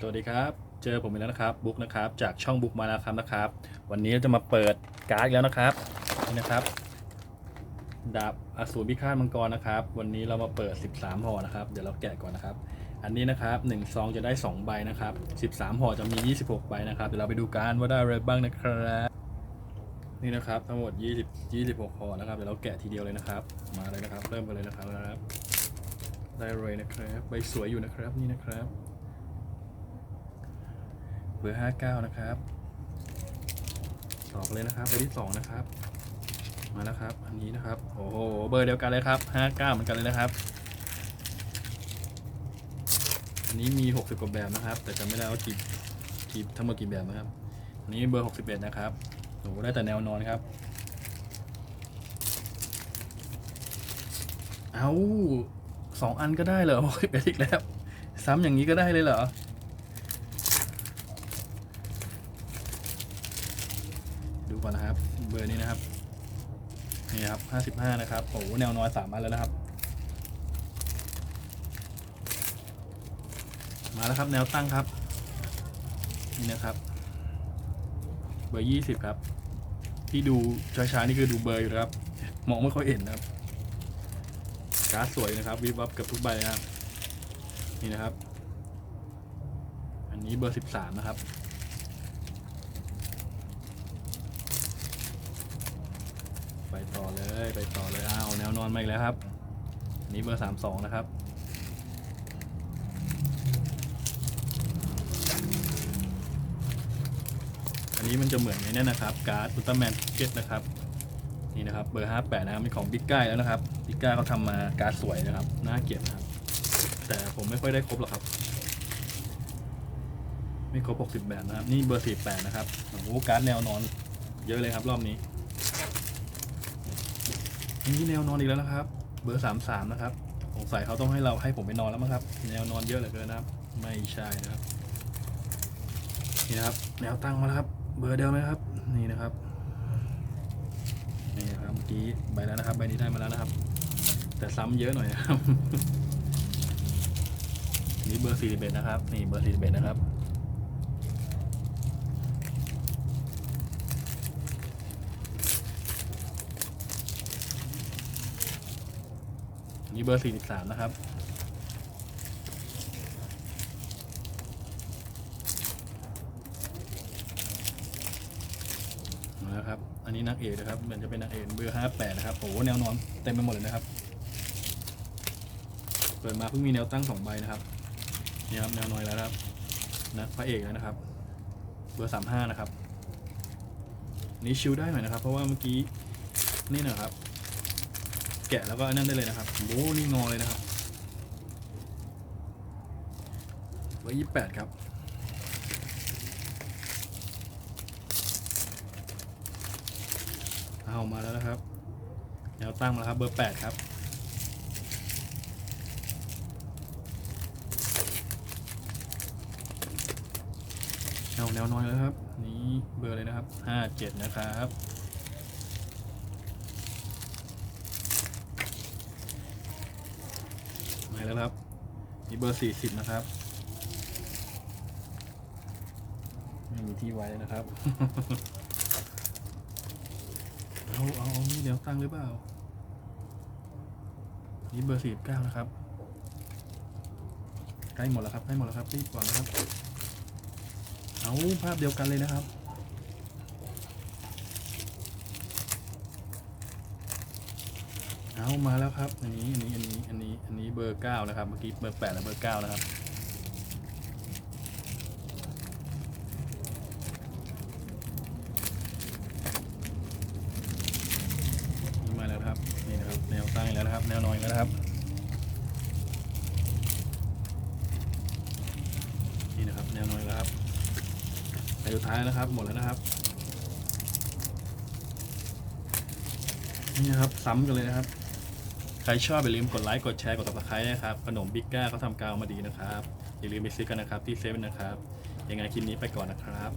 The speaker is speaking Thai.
สวัสดีครับ เจอผมอีกแล้วนะครับบุ๊กนะครับ จากช่องบุ๊กมาแล้วครับนะครับ วันนี้เราจะมาเปิดการ์ดแล้วนะครับนี่นะครับ ดาบอสูรพิฆาตมังกรนะครับ วันนี้เรามาเปิด 13ห่อนะครับ เดี๋ยวเราแกะก่อนนะครับ อันนี้นะครับ1ซองจะได้ 2 ใบนะครับ 13ห่อจะมี 26 ใบนะครับ เดี๋ยวเราไปดูกันว่าได้อะไรบ้างนะครับนี่นะครับทั้งหมด 20 26ห่อนะครับเดี๋ยวเราแกะทีเดียวเลยนะครับ มาเลยนะครับ เริ่มกันเลยนะครับ ได้เลยนะครับใบสวยอยู่นะครับนี่นะครับ บอร์ห้าเก้านะครับตอกันเลยนะครับเบอร์ที่สองนะครับ มาแล้วครับ อันนี้นะครับ โอ้โห เบอร์เดียวกันเลยครับห้าเก้าเหมือนกันเลยนะครับ อันนี้มีหกสิบกว่าแบบนะครับ แต่จำไม่ได้ว่ากี่กี่ทั้งหมดกี่แบบนะครับ อันนี้เบอร์หกสิบเอ็ดนะครับโอ้โหได้แต่แนวนอนครับ เอาสองอันก็ได้เหรอหกสิบเอ็ดอีกแล้ว ซ้ำอย่างนี้ก็ได้เลยเหรอ ก่อนนะครับ เบอร์นี้นะครับ นี่ครับห้าสิบห้านะครับ โอ้แนวน้อยสามอันแล้วนะครับ มาแล้วครับแนวตั้งครับ นี่นะครับ เบอร์ยี่สิบครับ ที่ดูช้าๆนี่คือดูเบอร์อยู่นะครับ มองไม่ค่อยเห็นนะครับการ์ดสวยนะครับวิบวับเกับทุกใบนะครับ นี่นะครับ อันนี้เบอร์สิบสามนะครับ ไปต่อ เลยไปต่อเลยอ้าวแนวนอนมาอีกแล้วครับอันนี้เบอร์สามสองนะครับอันนี้มันจะเหมือนในนี้นะครับการ์ดอุลตร้าแมนเก็ตนะครับนี่นะครับเบอร์ห้าแปดนะครับเป็นของบิ๊กก้าแล้วนะครับบิ๊กก้าเขาทำมาการ์ดสวยนะครับน่าเก็บนะครับ แต่ผมไม่ค่อยได้ครบหรอกครับ ไม่ครบ 60 แบบนะครับ นี่เบอร์สี่แปดนะครับโอ้โหการ์ดแนวนอนเยอะเลยครับรอบนี้ นนี้แนวนอนอีกแล้วนะครับ เบอร์สามสามนะครับสงสัยเขาต้องให้เราให้ผมไปนอนแล้วมั้งครับ แนวนอนเยอะเหลือเกินนะครับ ไม่ใช่นะครับ นี่นะครับ แนวตั้งมาแล้วครับ เบอร์เดียวไหมครับ นี่นะครับ นี่นะครับเมื่อกี้ใบแล้วนะครับ ใบนี้ได้มาแล้วนะครับ แต่ซ้ำเยอะหน่อยนะครับ นี่เบอร์สี่สิบเอ็ดนะครับ นี่เบอร์สี่สิบเอ็ดนะครับ นี่เบอร์สี่สิบสามนะครับมาล้วครับ อันนี้นักเอกนะครับ มันจะเป็นนักเอกเบอร์ห้าแปดนะครับ โอ้แนวนอนเต็มไปหมดเลยนะครับ เปิดมาเพิ่งมีแนวตั้งสองใบนะครับ นี่ครับ แนวนอนแล้วครับนะพระเอกแล้วนะครับ เบอร์สามห้านะครับ นี่ชิวได้หน่อยนะครับ เพราะว่าเมื่อกี้นี่นะครับ กะแล้วก็นั่นได้เลยนะครับโอ้โหนี่งอเลยนะครับเบอร์ยี่แปดครับเอามาแล้วนะครับแนวตั้งมาแล้วครับเบอร์แปดครับแนวแนวน้อยแล้วครับ นี่เบอร์เลยนะครับห้าเจ็ดนะครับ มาแล้วครับ นี่เบอร์สี่สิบนะครับไม่มีที่ไว้นะครับ เอาเอาเอานี่เดี๋ยวตั้งหรือเปล่า นี่เบอร์สี่เก้านะครับ ใกล้หมดแล้วครับใกล้หมดแล้วครับรีบก่อนนะครับ เอาภาพเดียวกันเลยนะครับ เอามาแล้วครับ อันนี้ อันนี้ อันนี้ อันนี้ อันนี้เบอร์เก้านะครับ เมื่อกี้เบอร์แปดและเบอร์เก้านะครับนี่มาแล้วครับ นี่นะครับ แนวตั้งแล้วนะครับ แนวนอนอีกแล้วนะครับ นี่นะครับ แนวนอนอีกแล้วครับไปสุดท้ายนะครับ หมดแล้วนะครับนี่นะครับ ซ้ำกันเลยนะครับ ใครชอบอย่าลืมกดไลค์กดแชร์กดติดตามนะครับขนมบิ๊กก้าเขาทำกาวมาดีนะครับอย่าลืมไปซื้อกันนะครับที่เซเว่นนะครับยังไงคลิปนี้ไปก่อนนะครับ